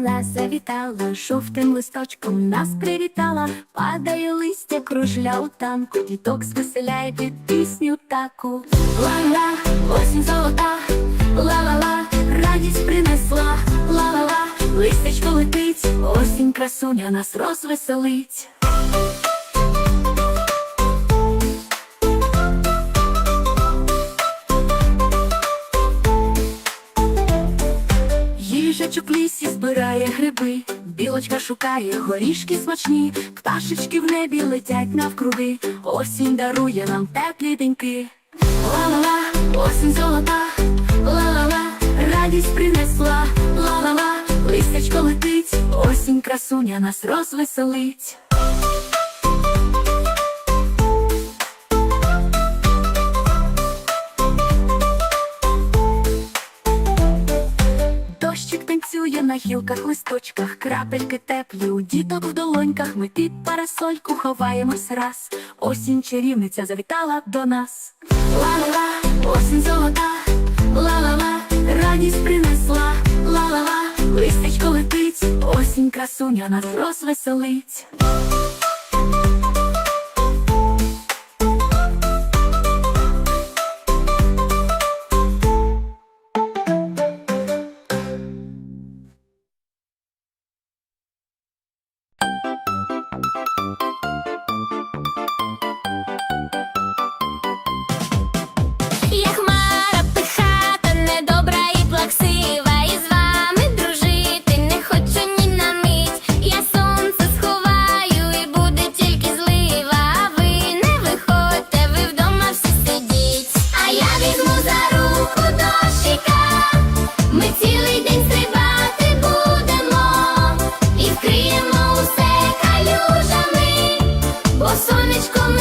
вона завітала, жовтим листочком нас привітала, падає листя, кружля у танку, діток звеселяє під пісню таку. Ла-ла, осінь золота, ла-ла-ла, радість принесла, ла-ла-ла, листячко летить, осінь красуня нас розвеселить. Качок лісі збирає гриби, білочка шукає горішки смачні, пташечки в небі летять навкруги, осінь дарує нам теплі деньки. Ла-ла-ла, осінь золота, ла-ла-ла, радість принесла, ла-ла-ла, листячко летить, осінь красуня нас розвеселить. на гілках, листочках, крапельки теплі, у діток в долоньках ми під парасольку ховаємось раз. Осінь чарівниця завітала до нас. Ла-ла-ла, осінь золота, ла-ла-ла, радість принесла, ла-ла-ла, листечко летить, осінь красуня нас розвеселить. mis.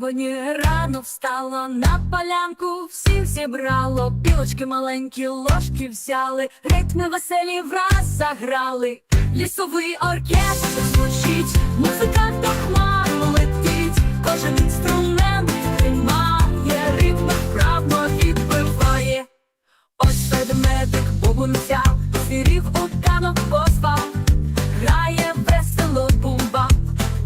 Сьогодні рано встало на полянку, всіх зібрало, білочки маленькі ложки взяли, ритми веселі враз заграли, лісовий оркестр звучить, музика до хмар летить, кожен інструмент тримає, ритми вправно відбиває. Ось ведмедик бубун взяв, звірів у танок позвав, грає весело бумба.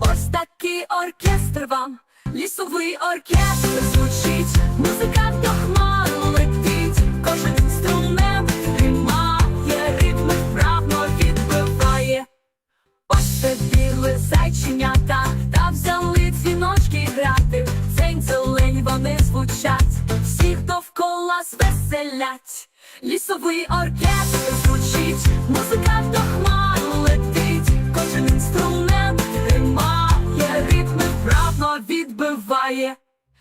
Ось такий оркестр вам, лісовий оркестр звучить, музика до хмар летить, кожен інструмент тримає, ритми вправно відбиває. Ось прибігли зайченята та взяли дзвіночки грати. Дзень зелень вони звучать, всіх довкола звеселять. Лісовий оркестр звучить, музика до хмар летить, кожен інструмент відбиває.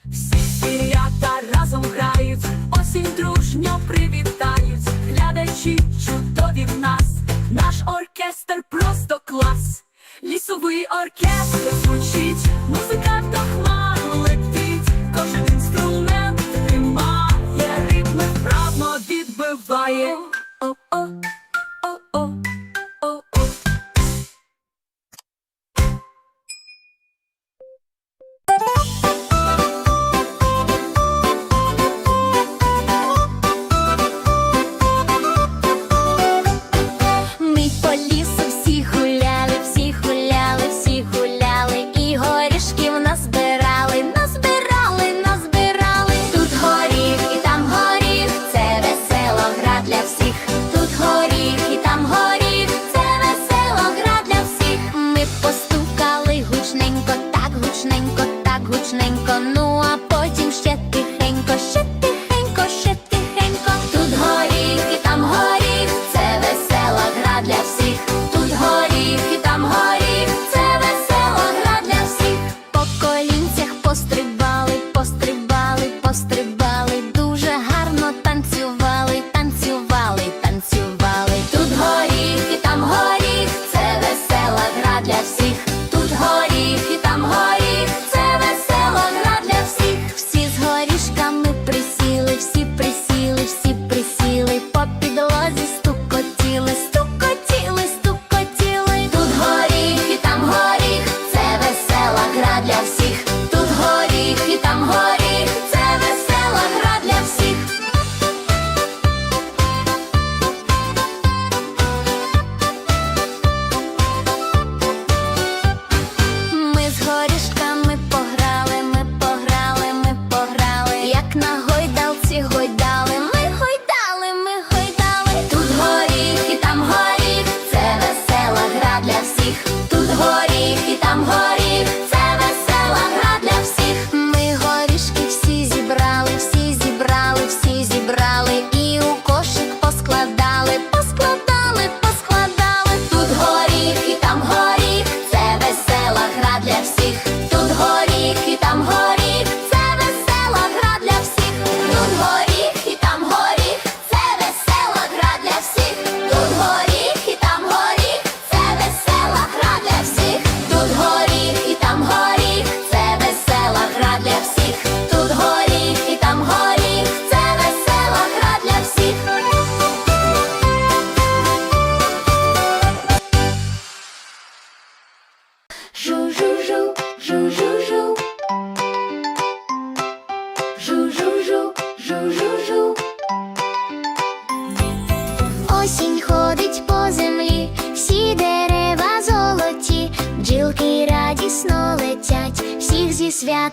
Всі звірята разом грають, осінь дружньо привітають, глядачі чудові в нас, наш оркестр просто клас. Лісовий оркестр звучить, музика до хмар летить, кожен інструмент тримає, ритми вправно відбиває. О-о, о-о,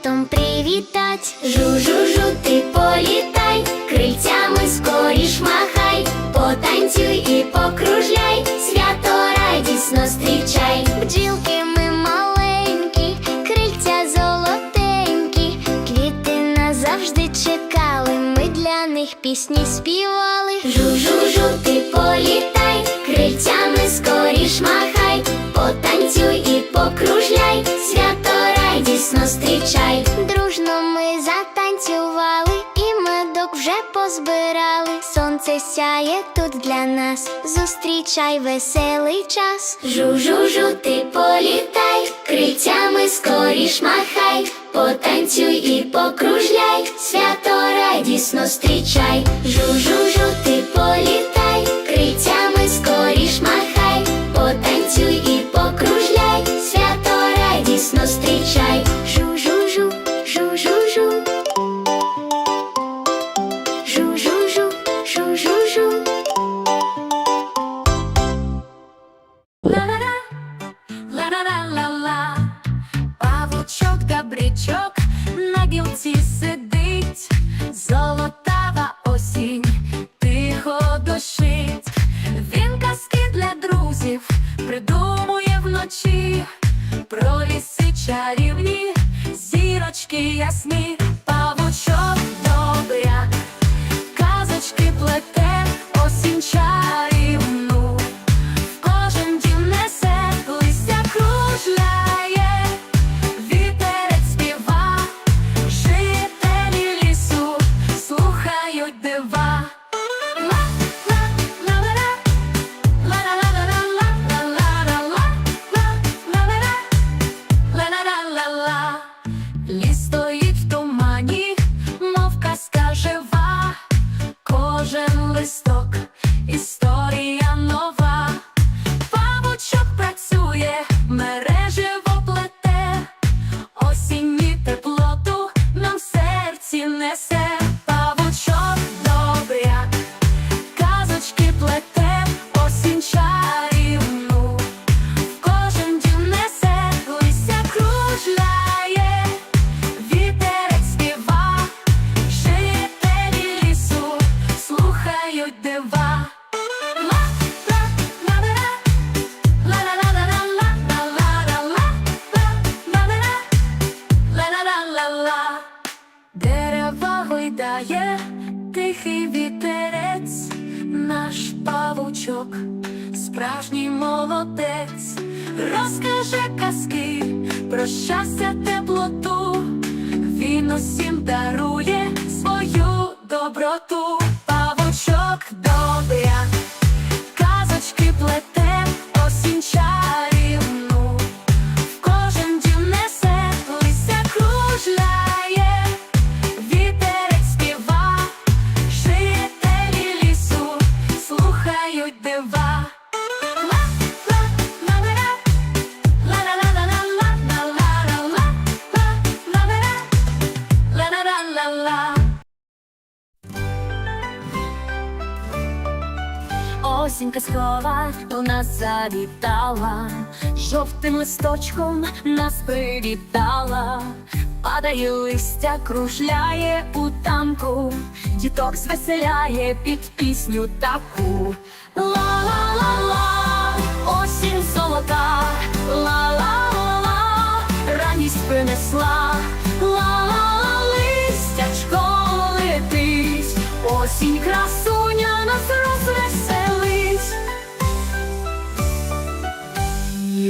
зі привітать. Жу-жу-жу, ти політай, крильцями скоріш махай, потанцюй і покружляй, свято радісно зустрічай. Бджілки ми маленькі, крильця золотенькі, квіти назавжди чекали, ми для них пісні співали. Сонце сяє тут для нас, зустрічай веселий час. Жу-жу-жу, ти політай, крильцями скоріш махай, потанцюй і покружляй, свято радісно зустрічай. Жу-жу-жу, ти політай, крильцями ціннесе. Молодець, розкаже казки про щастя, теплоту, він усім дарує свою доброту, Осінь казкова до нас завітала, жовтим листочком нас привітала, падає листя, кружляє у танку, діток звеселяє під пісню таку. Ла-ла-ла-ла, осінь золота, ла-ла-ла-ла, радість принесла, ла-ла-ла, листячко летить, осінь красуня нас розвеселить.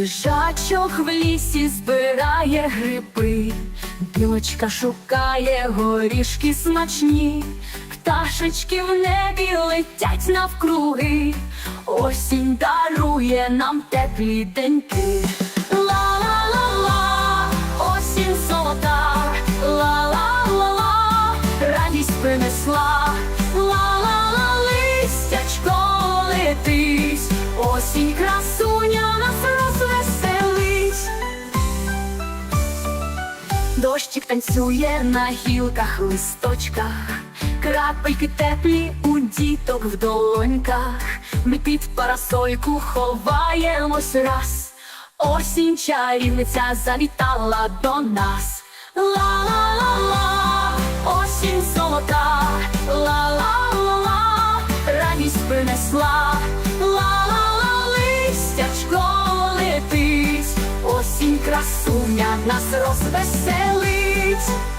Їжачок в лісі збирає гриби, білочка шукає горішки смачні, пташечки в небі летять навкруги, осінь дарує нам теплі деньки. Дощик танцює на гілках, листочках, крапельки теплі у діток в долоньках. Ми під парасольку ховаємось раз. Осінь чарівниця завітала до нас. Ла-ла-ла-ла, осінь золота, ла-ла-ла-ла, радість принесла, красуня нас розвеселить.